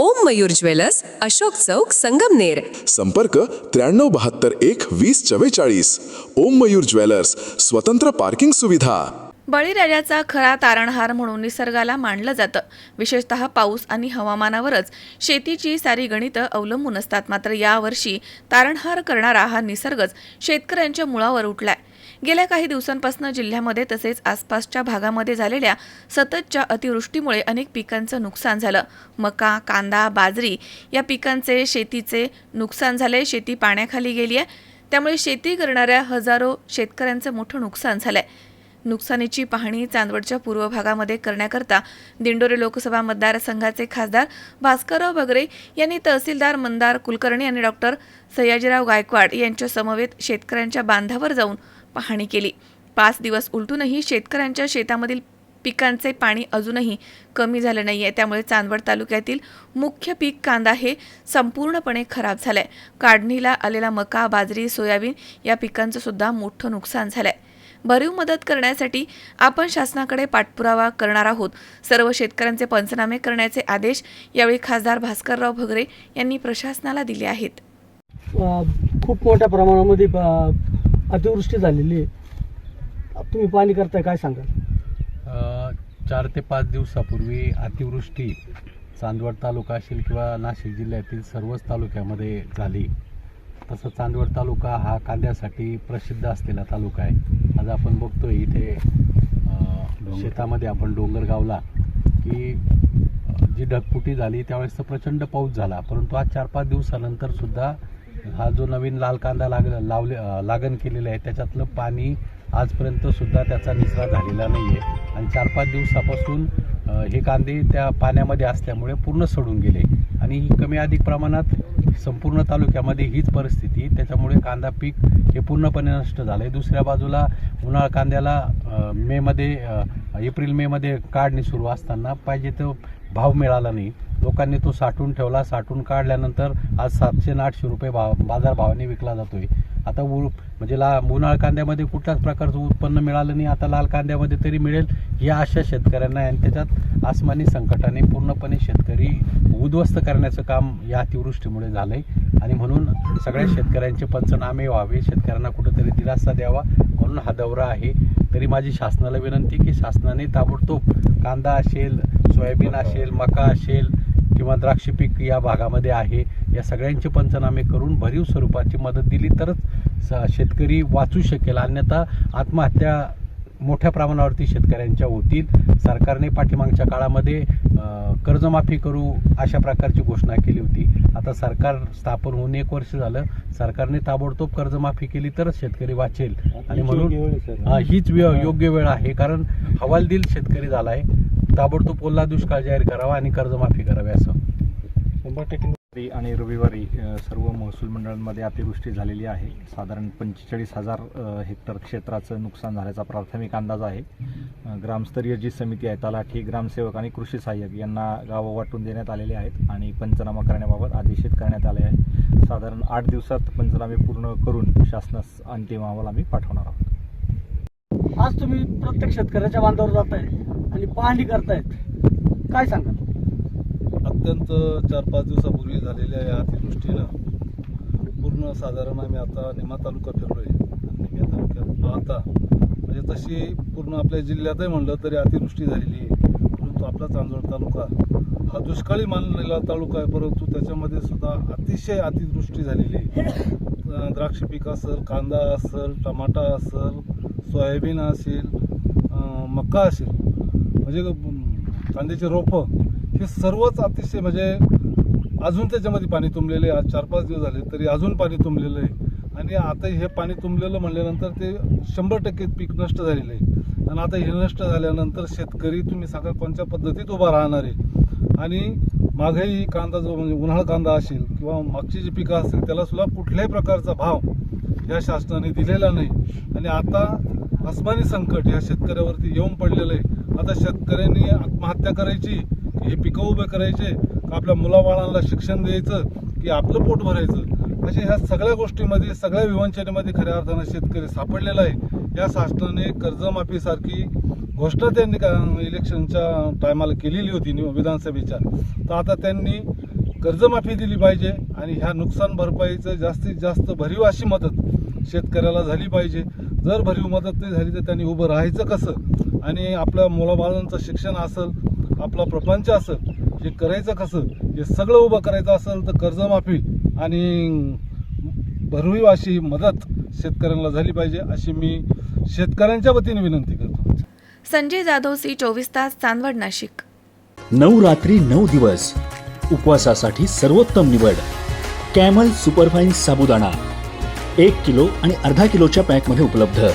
ओम Mayur jewellers Ashok Chowk Sangamner संपर्क त्र्याण्णव बहात्तर एक वीस चव्वेचाळीस. ओम मयूर ज्वेलर्स स्वतंत्र पार्किंग सुविधा. बळीराजाचा खरा तारणहार म्हणून निसर्गाला मानलं जातं. विशेषतः पाऊस आणि हवामानावरच. शेतीची सारी गणितं अवलंबून असतात. मात्र यावर्षी तारणहार करणारा हा निसर्गच शेतकऱ्यांच्या मुळावर उठलाय. गेल्या काही दिवसांपासून जिल्ह्यामध्ये तसेच आसपासच्या भागामध्ये झालेल्या सततच्या अतिवृष्टीमुळे अनेक पिकांचं नुकसान झालं. मका कांदा बाजरी या पिकांचे शेतीचे नुकसान झाले शेती पाण्याखाली गेली आहे. त्यामुळे शेती करणाऱ्या हजारो शेतकऱ्यांचं मोठं नुकसान झालंय. नुकसानीची पाहणी चांदवडच्या पूर्व भागामध्ये करण्याकरता दिंडोरी लोकसभा मतदारसंघाचे खासदार भास्करराव बगरे यांनी तहसीलदार मंदार कुलकर्णी आणि डॉक्टर सयाजीराव गायकवाड यांच्या समवेत शेतकऱ्यांच्या बांधावर जाऊन पाहणी केली. पाच दिवस उलटूनही शेतकऱ्यांच्या शेतामधील पिकांचे पाणी अजूनही कमी झालं नाही आहे त्यामुळे चांदवड तालुक्यातील मुख्य पीक कांदा हे संपूर्णपणे खराब झालंय. काढणीला आलेला मका बाजरी सोयाबीन या पिकांचं सुद्धा मोठं नुकसान झालंय. भरीव मदत करण्यासाठी आपण शासनाकडे पाठपुरावा करणार आहोत. सर्व शेतकऱ्यांचे पंचनामे करण्याचे आदेश यावेळी खासदार भास्करराव भगरे यांनी प्रशासनाला दिले आहेत. खूप मोठ्या प्रमाणामध्ये अतिवृष्टी झालेली आहे. तुम्ही पाणी करताय काय सांगाल? चार ते पाच दिवसापूर्वी अतिवृष्टी चांदवड तालुका असेल किंवा नाशिक जिल्ह्यातील सर्वच तालुक्यामध्ये झाली. तसं चांदवड तालुका हा कांद्यासाठी प्रसिद्ध असलेला तालुका आहे. आज आपण बघतोय इथे शेतामध्ये आपण डोंगरगावला की जी ढगफुटी झाली त्यावेळेस तर प्रचंड पाऊस झाला. परंतु आज चार पाच दिवसानंतर सुद्धा हा जो नवीन लाल कांदा लाग लावले लागण केलेला आहे त्याच्यातलं पाणी आजपर्यंत सुद्धा त्याचा निचरा झालेला नाही आहे आणि चार पाच दिवसापासून हे कांदे त्या पाण्यामध्ये असल्यामुळे पूर्ण सडून गेले. आणि ही कमी अधिक प्रमाणात संपूर्ण तालुक्यामध्ये हीच परिस्थिती. त्याच्यामुळे कांदा पीक हे पूर्णपणे नष्ट झालं आहे दुसऱ्या बाजूला उन्हाळा कांद्याला मेमध्ये एप्रिल मेमध्ये काढणी सुरू असताना पाहिजे तो भाव मिळाला नाही. लोकांनी तो साठवून ठेवला साठवून काढल्यानंतर आज सातशे आठशे रुपये भाव बाजारभावाने विकला जातोय. आता उ म्हणजे ला उन्हाळ कांद्यामध्ये कुठल्याच प्रकारचं उत्पन्न मिळालं नाही आता लाल कांद्यामध्ये तरी मिळेल या आशा शेतकऱ्यांना आणि त्याच्यात आसमानी संकटाने पूर्णपणे शेतकरी उद्ध्वस्त करण्याचं काम या अतिवृष्टीमुळे झालं आहे आणि म्हणून सगळ्या शेतकऱ्यांचे पंचनामे व्हावे शेतकऱ्यांना कुठंतरी दिलासा द्यावा म्हणून हा दौरा आहे. तरी माझी शासनाला विनंती की शासनाने ताबडतोब कांदा असेल सोयाबीन असेल मका असेल किंवा द्राक्ष पीक या भागामध्ये आहे या सगळ्यांचे पंचनामे करून भरीव स्वरूपाची मदत दिली तरच स- शेतकरी वाचू शकेल. अन्यथा आत्महत्या मोठ्या प्रमाणावरती शेतकऱ्यांच्या होतील सरकारने पाठीमागच्या काळामध्ये कर्जमाफी करू अशा प्रकारची घोषणा केली होती. आता सरकार स्थापन होऊन एक वर्ष झालं. सरकारने ताबडतोब कर्जमाफी केली तरच शेतकरी वाचेल. आणि म्हणून हीच वेळ योग्य वेळ आहे. कारण हवालदिल शेतकरी झालाय. ताबडतोब ओला दुष्काळ जाहीर करावा आणि कर्जमाफी करावी असं. रविवारी आणि रविवारी सर्व महसूल मंडळांमध्ये अतिवृष्टी झालेली आहे. साधारण पंचेचाळीस हजार हेक्टर क्षेत्राचं नुकसान झाल्याचा प्राथमिक अंदाज आहे. ग्रामस्तरीय जी समिती आहे तलाठी ग्रामसेवक आणि कृषी सहाय्यक यांना गावं वाटून देण्यात आलेले आहेत आणि पंचनामा करण्याबाबत आदेशित करण्यात आले आहे. साधारण आठ दिवसात पंचनामे पूर्ण करून शासनास अंतिम अहवाल आम्ही पाठवणार आहोत. आज तुम्ही प्रत्येक शेतकऱ्याच्या बांधावर जात आहे आणि पाहणी करतायत. काय सांगा अत्यंत चार पाच दिवसापूर्वी झालेल्या या अतिवृष्टीनं पूर्ण साधारण आम्ही आता निमा तालुका फिरलो आहे निम्या तालुक्यात पाहता म्हणजे तशी पूर्ण आपल्या जिल्ह्यातही म्हणलं तरी अतिवृष्टी झालेली आहे. परंतु आपला चांदोड तालुका हा दुष्काळी मानलेला तालुका आहे परंतु त्याच्यामध्ये सुद्धा अतिशय अतिवृष्टी झालेली आहे. द्राक्ष पीक असेल कांदा असेल टमाटा असेल सोयाबीन असेल मक्का मका असेल. म्हणजे अं, कांद्याची रोपं हे सर्वच अतिशय म्हणजे अजून त्याच्यामध्ये पाणी तुंबलेले आहे. आज चार पाच दिवस झाले तरी अजून पाणी तुंबलेलं आहे. आणि आता हे पाणी तुंबलेलं म्हणल्यानंतर ते शंभर टक्के पीक नष्ट झालेलं आहे. आणि आता हे नष्ट झाल्यानंतर शेतकरी तुम्ही सांगा कोणत्या पद्धतीत उभा राहणार आहे? आणि मागही कांदा जो म्हणजे उन्हाळ कांदा असेल किंवा मागची जी पिकं असतील त्याला सुद्धा कुठल्याही प्रकारचा भाव या शासनाने दिलेला नाही. आणि आता आसमानी संकट या शेतकऱ्यावरती येऊन पडलेलं आहे. आता शेतकऱ्यांनी आत्महत्या करायची हे पिकं उभे करायचे का आपल्या मुलाबाळांना शिक्षण द्यायचं की आपलं पोट भरायचं? अशा ह्या सगळ्या गोष्टीमध्ये सगळ्या विवंचनेमध्ये खऱ्या अर्थानं शेतकरी सापडलेला आहे. या शासनाने कर्जमाफीसारखी घोषणा त्यांनी का- इलेक्शनच्या टायमाला केलेली होती नि- विधानसभेच्या. तर आता त्यांनी कर्जमाफी दिली पाहिजे आणि ह्या नुकसान भरपाईचं जास्तीत जास्त भरीव अशी मदत शेतकऱ्याला झाली पाहिजे. जर भरीव मदत नाही झाली तर त्यांनी उभं राहायचं कसं? आणि आपल्या मुलाबाळांचं शिक्षण असेल आपला प्रपंच असेल हे करायचं कसं हे सगळं उभं करायचं असेल तर कर्जमाफी आणि भरीव अशी मदत शेतकऱ्यांना झाली पाहिजे अशी मी शेतकऱ्यांच्या वतीने विनंती करतो. संजय जाधव सी चोवीस तास चांदवड नाशिक. नऊ रात्री नऊ दिवस. उपवासासाठी सर्वोत्तम निवड. कॅमल सुपरफाईन साबुदाणा. एक किलो आणि अर्धा किलोच्या पॅकमध्ये उपलब्ध.